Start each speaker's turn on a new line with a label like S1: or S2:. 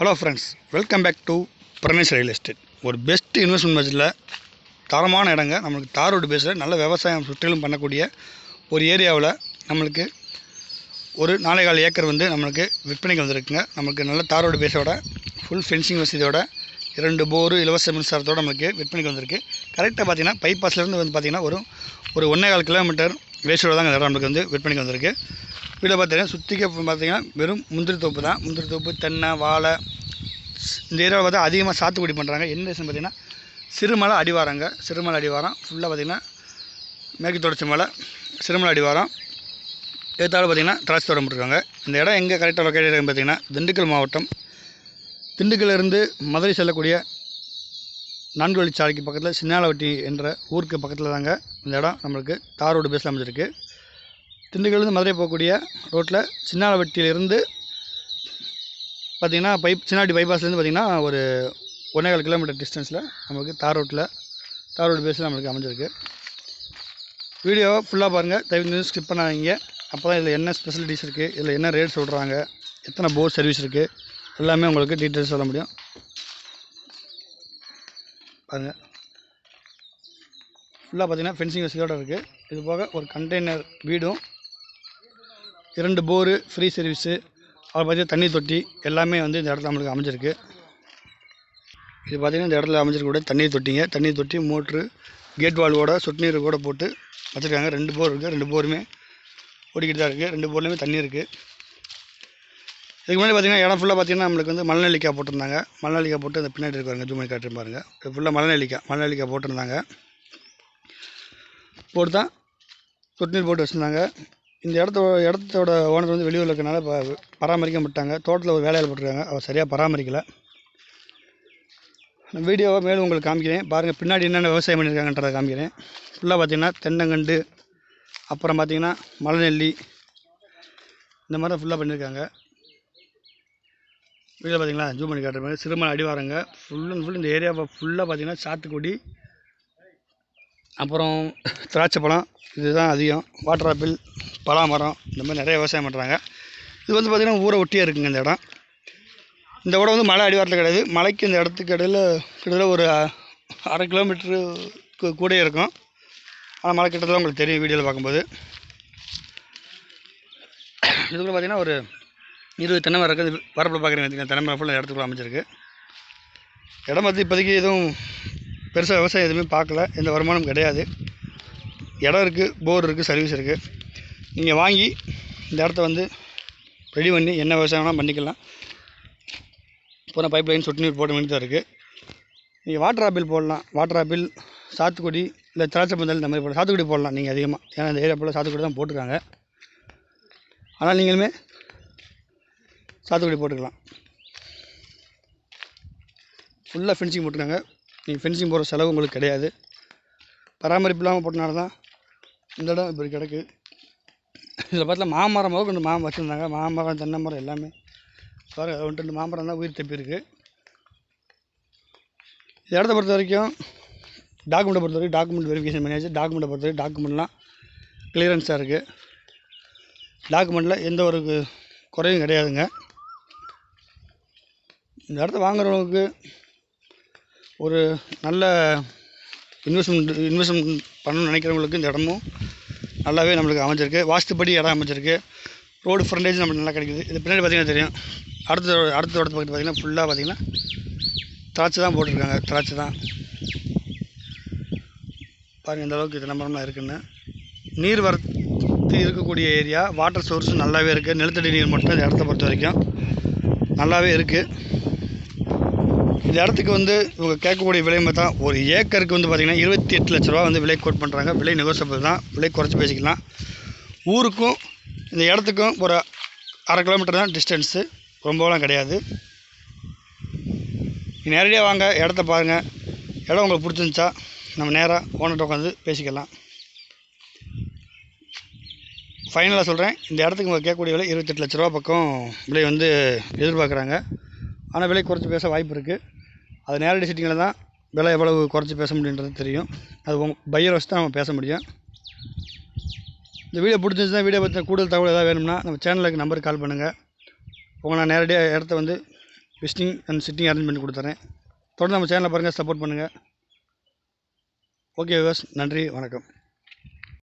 S1: Hello friends welcome back to Pranesh real estate ஒரு best investment பட்ஜெட்டில் தரமான இடங்க நம்மளுக்கு தார் ரோடு பேஸில் நல்ல விவசாயம் சுற்றிலும் பண்ணக்கூடிய ஒரு ஏரியாவில் நம்மளுக்கு ஒரு நாலே கால் ஏக்கர் வந்து நம்மளுக்கு விற்பனைக்கு வந்திருக்குங்க. நம்மளுக்கு நல்ல தார் ரோடு பேஸோட ஃபுல் ஃபென்சிங் வசதியோட இரண்டு போரு இலவச மின்சாரத்தோட நம்மளுக்கு விற்பனைக்கு வந்திருக்கு. கரெக்டாக பார்த்தீங்கன்னா பைபாஸ்லேருந்து வந்து பார்த்தீங்கன்னா ஒரு ஒரு ஒன்றே கால் கிலோமீட்டர் ரேஷோட தான் இந்த இடம் நம்மளுக்கு வந்து விற்பனைக்கு வந்திருக்கு. வீடியோ பார்த்தீங்கன்னா சுற்றிக்க பார்த்தீங்கன்னா வெறும் முந்திரி தோப்பு தான். முந்திரி தோப்பு தென்னை வாழை இந்த ஏரியாவில் பார்த்தா அதிகமாக சாத்துக்குடி பண்ணுறாங்க என்ன ரீசன் பார்த்தீங்கன்னா சிறுமலை அடிவாரங்க. சிறுமலை அடிவாரம். ஃபுல்லாக பார்த்திங்கன்னா மேற்கு தொடர்ச்சி மலை சிறுமலை அடிவாரம். ஏற்றாலும் பார்த்தீங்கன்னா திராட்சை தோட்டம் போட்டிருக்காங்க. இந்த இடம் எங்கே கரெக்டாக லொக்கேட் இருக்குன்னு பார்த்தீங்கன்னா திண்டுக்கல் மாவட்டம். திண்டுக்கல்லிருந்து மதுரை செல்லக்கூடிய நான்கு வழிச்சாலைக்கு பக்கத்தில் சின்னாலவட்டி என்ற ஊருக்கு பக்கத்தில் தாங்க இந்த இடம். நம்மளுக்கு தார் ரோடு பேஸில் அமைஞ்சிருக்கு. திண்டுக்கல்லேருந்து மதுரை போகக்கூடிய ரோட்டில் சின்னாளவட்டியிலிருந்து பார்த்திங்கன்னா பைப் சின்னாடி பைபாஸ்லேருந்து பார்த்திங்கன்னா ஒரு ஒன்றேகால் கிலோமீட்டர் டிஸ்டன்ஸில் நமக்கு தார் ரோட்டில் தார் ரோடு பேஸில் நம்மளுக்கு அமைஞ்சிருக்கு. வீடியோவை ஃபுல்லாக பாருங்கள் தயவு ஸ்கிப் பண்ணாதீங்க. அப்போ தான் இதில் என்ன ஸ்பெசிலிட்டிஸ் இருக்குது இதில் என்ன ரேட் சொல்கிறாங்க எத்தனை போர் சர்வீஸ் இருக்குது எல்லாமே உங்களுக்கு டீட்டெயில்ஸ் சொல்ல முடியும். பாருங்கள் ஃபுல்லாக பார்த்தீங்கன்னா ஃபென்சிங் வசதியோடு இருக்குது இது போக ஒரு கண்டெய்னர் வீடும் இரண்டு போரு ஃப்ரீ சர்வீஸு அப்புறம் பார்த்தீங்கன்னா தண்ணி தொட்டி எல்லாமே வந்து இந்த இடத்துல நம்மளுக்கு அமைஞ்சிருக்கு. இது பார்த்திங்கன்னா இந்த இடத்துல அமைஞ்சிருக்கக்கூடிய தண்ணி தொட்டிங்க. தண்ணி தொட்டி மோட்ரு கேட் வால்வோட சொட்டு நீர் கூட போட்டு வச்சுருக்காங்க. ரெண்டு போர் இருக்குது ரெண்டு போருமே ஓடிக்கிட்டு தான் இருக்குது ரெண்டு போர்லேயுமே தண்ணி இருக்குது இதுக்கு முன்னாடி பார்த்தீங்கன்னா இடம் ஃபுல்லாக பார்த்தீங்கன்னா நம்மளுக்கு வந்து மலநெல்லிக்காய் போட்டிருந்தாங்க. மலநெல்லிக்காய் போட்டு அந்த பின்னாடி இருக்காங்க ஜூமணி காட்டு பாருங்கள் இது ஃபுல்லாக மலநெல்லிக்காய் மலநெல்லிக்காய் போட்டிருந்தாங்க. போட்டு தான் சொட்டு நீர் போட்டு வச்சுருந்தாங்க. இந்த இடத்தோட இடத்தோட ஓனர் வந்து வெளியூரில் இருக்கறனால இப்போ பராமரிக்க மாட்டாங்க. தோட்டத்தில் ஒரு வேலையால் போட்டிருக்காங்க. அவர் சரியாக பராமரிக்கலை. நான் வீடியோவை மேலும் உங்களுக்கு காமிக்கிறேன். பாருங்கள் பின்னாடி என்னென்ன விவசாயம் பண்ணியிருக்காங்கன்றதை காமிக்கிறேன். ஃபுல்லாக பார்த்தீங்கன்னா தென்னங்கண்டு அப்புறம் பார்த்தீங்கன்னா மலைநெல்லி இந்த மாதிரி தான் ஃபுல்லாக பண்ணியிருக்காங்க வீடியோ பார்த்தீங்களா ஜூம் பண்ணி காட்டுற மாதிரி. சிறுமலை அடிவாரங்க. ஃபுல் அண்ட் ஃபுல் இந்த ஏரியாவை ஃபுல்லாக பார்த்தீங்கன்னா சாத்துக்குடி அப்புறம் திராட்சை பழம் இதுதான் அதிகம். வாட்டர் ஆப்பிள் பலாமரம் இந்த மாதிரி நிறைய விவசாயம் பண்ணுறாங்க இது வந்து பார்த்திங்கன்னா ஊரை ஒட்டியே இருக்குங்க இந்த இடம். இந்த இடம் வந்து மலை அடிவாரத்தில் கிடையாது. மலைக்கு இந்த இடத்துக்கு இடையில் கிட்டத்தட்ட ஒரு அரை கிலோமீட்டருக்கு கூட இருக்கும். ஆனால் மலை கிட்டத்தட்ட உங்களுக்கு தெரியும் வீடியோவில் பார்க்கும்போது. இதுக்குள்ளே பார்த்திங்கன்னா ஒரு இருபது தென்னை மரம் இருக்குது. வரப்பில் பார்க்குறீங்க தென்னை மரம் ஃபுல்லாக இடத்துக்குள்ள அமைச்சிருக்கு இடம் பற்றி இப்போதைக்கு எதுவும் பெருசாக விவசாயம் எதுவுமே பார்க்கல. எந்த வருமானம் கிடையாது. இடம் இருக்குது போர் இருக்குது சர்வீஸ் இருக்குது நீங்கள் வாங்கி இந்த இடத்த வந்து ரெடி பண்ணி என்ன விவசாயம் வேணால் பண்ணிக்கலாம். இப்போ பைப் லைன் சொட்டு நீர் போட வேண்டி தான் இருக்குது நீங்கள் வாட்டர் ஆப்பிள் போடலாம். வாட்டர் ஆப்பிள் சாத்துக்குடி இல்லை திராட்சை பந்தல் இந்த மாதிரி போடலாம். சாத்துக்குடி போடலாம் நீங்கள் அதிகமாக ஏன்னா இந்த ஏரியா ஃபுல்லாக சாத்துக்குடி தான் போட்டிருக்காங்க. ஆனால் நீங்களுமே சாத்துக்குடி போட்டுக்கலாம். ஃபுல்லாக ஃபினிஷிங் போட்டுருக்காங்க. நீங்கள் ஃபென்சிங் போடுற செலவு உங்களுக்கு கிடையாது. பராமரிப்பு இல்லாமல் போட்டனால தான் இந்த இடம் இப்படி கிடக்கு. இதில் பார்த்தா மாமரம் போக கொஞ்சம் மாமரம் வச்சுருந்தாங்க. மாமரம் தென்னை மரம் எல்லாமே. பாரு ஒன்று ரெண்டு மாமரம் தான் உயிர் தப்பியிருக்கு இந்த இடத்த பொறுத்த வரைக்கும் டாக்குமெண்ட்டை பொறுத்த வரைக்கும் டாக்குமெண்ட் வெரிஃபிகேஷன் பண்ணியாச்சு. டாக்குமெண்ட்டை பொறுத்த வரைக்கும் டாக்குமெண்ட்லாம் கிளியரன்ஸாக இருக்குது டாக்குமெண்ட்டில் எந்த ஒரு குறையும் கிடையாதுங்க. இந்த இடத்த வாங்குறவங்களுக்கு ஒரு நல்ல இன்வெஸ்ட்மெண்ட் இன்வெஸ்ட்மெண்ட் பண்ணணும்னு நினைக்கிறவங்களுக்கு இந்த இடமும் நல்லாவே நம்மளுக்கு அமைஞ்சிருக்கு. வாஸ்துப்படி இடம் அமைஞ்சிருக்கு. ரோடு ஃப்ரண்டேஜ் நம்மளுக்கு நல்லா கிடைக்குது. இது பின்னாடி பார்த்தீங்கன்னா தெரியும். அடுத்த அடுத்த இடத்து பக்கத்து பார்த்திங்கன்னா ஃபுல்லாக பார்த்தீங்கன்னா திராட்சை தான் போட்டிருக்காங்க. திராட்சை தான். பாருங்கள் இந்த அளவுக்கு இது நம்பரம்லாம் இருக்குன்னு. நீர் வரத்து இருக்கக்கூடிய ஏரியா வாட்டர் சோர்ஸும் நல்லாவே இருக்குது நிலத்தடி நீர் மட்டும் இந்த இடத்த பொறுத்த வரைக்கும் நல்லாவே இருக்குது இந்த இடத்துக்கு வந்து இவங்க கேட்கக்கூடிய விலை பார்த்தா ஒரு ஏக்கருக்கு வந்து பார்த்திங்கன்னா இருபத்தி எட்டு லட்ச ரூபா வந்து விலை கோட் பண்ணுறாங்க விலை நெகோசியபிள் தான். விலை குறைச்சி பேசிக்கலாம். ஊருக்கும் இந்த இடத்துக்கும் ஒரு அரை கிலோமீட்டர் தான் டிஸ்டன்ஸு ரொம்பலாம் கிடையாது. நேரடியாக வாங்க இடத்த பாருங்கள் இடம் உங்களுக்கு பிடிச்சிருந்துச்சா நம்ம நேராக ஓனர்கிட்ட உட்காந்து பேசிக்கலாம். ஃபைனலாக சொல்கிறேன் இந்த இடத்துக்கு கேட்கக்கூடிய விலை இருபத்தெட்டு லட்ச ரூபா பக்கம் விலை வந்து எதிர்பார்க்குறாங்க. ஆனால் விலை குறைச்சி பேச வாய்ப்பு இருக்குது அது நேரடி சிட்டிங்கில் தான் விலை எவ்வளவு குறைச்சி பேச முடியுன்றது தெரியும். அது உங்க பையர் வச்சு தான் நம்ம பேச முடியும். இந்த வீடியோ பிடிச்சிருந்துச்சுன்னா வீடியோ பற்றி கூடுதல் தகவல் ஏதாவது வேணும்னா நம்ம சேனலுக்கு நம்பருக்கு கால் பண்ணுங்கள் உங்களை நான் நேரடியாக இடத்த வந்து விசிட்டிங் அண்ட் சிட்டிங் அரேஞ்ச் பண்ணி கொடுத்துறேன். தொடர்ந்து நம்ம சேனலை பாருங்கள் சப்போர்ட் பண்ணுங்கள் ஓகே விவாஸ் நன்றி வணக்கம்.